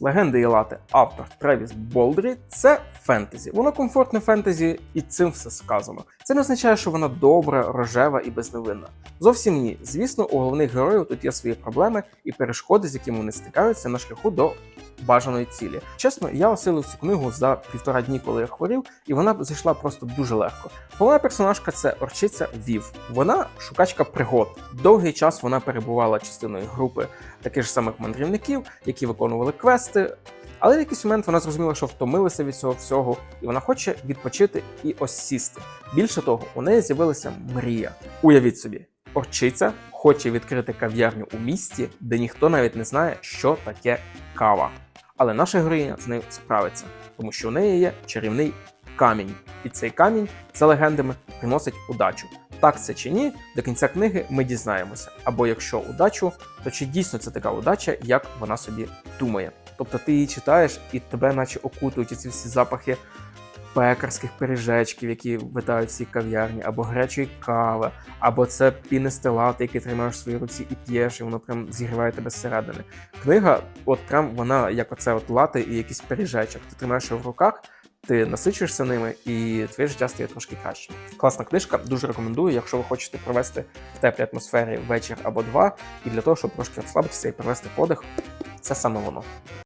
Легенди і лати автор Тревіс Болдрі це фентезі. Воно комфортне фентезі, і цим все сказано. Це не означає, що вона добра, рожева і безневинна. Зовсім ні. Звісно, у головних героїв тут є свої проблеми і перешкоди, з якими вони стикаються на шляху до бажаної цілі. Чесно, я осилив цю книгу за півтора дні, коли я хворів, і вона зайшла просто дуже легко. Головна персонажка це орчиця Вів. Вона шукачка пригод. Довгий час вона перебувала частиною групи таких ж самих мандрівників, які виконували квести. Але в якийсь момент вона зрозуміла, що втомилася від цього всього, і вона хоче відпочити і ось сісти. Більше того, у неї з'явилася мрія. Уявіть собі, орчиця хоче відкрити кав'ярню у місті, де ніхто навіть не знає, що таке кава. Але наша героїня з нею справиться, тому що у неї є чарівний камінь, і цей камінь, за легендами, приносить удачу. Так це чи ні, до кінця книги ми дізнаємося. Або якщо удачу, то чи дійсно це така удача, як вона собі думає. Тобто ти її читаєш, і тебе, наче окутують ці всі запахи пекарських пиріжечків, які витають всі кав'ярні, або гарячої кави, або це пінисте лати, який тримаєш в своїй руці і п'єш, і воно прям зігріває тебе зсередини. Книга, от прям вона як оце от лати і якийсь пиріжечок. Ти тримаєш його в руках. Ти насичуєшся ними, і твоє життя стає трошки краще. Класна книжка, дуже рекомендую, якщо ви хочете провести в теплій атмосфері вечір або два, і для того, щоб трошки розслабитися і провести подих, це саме воно.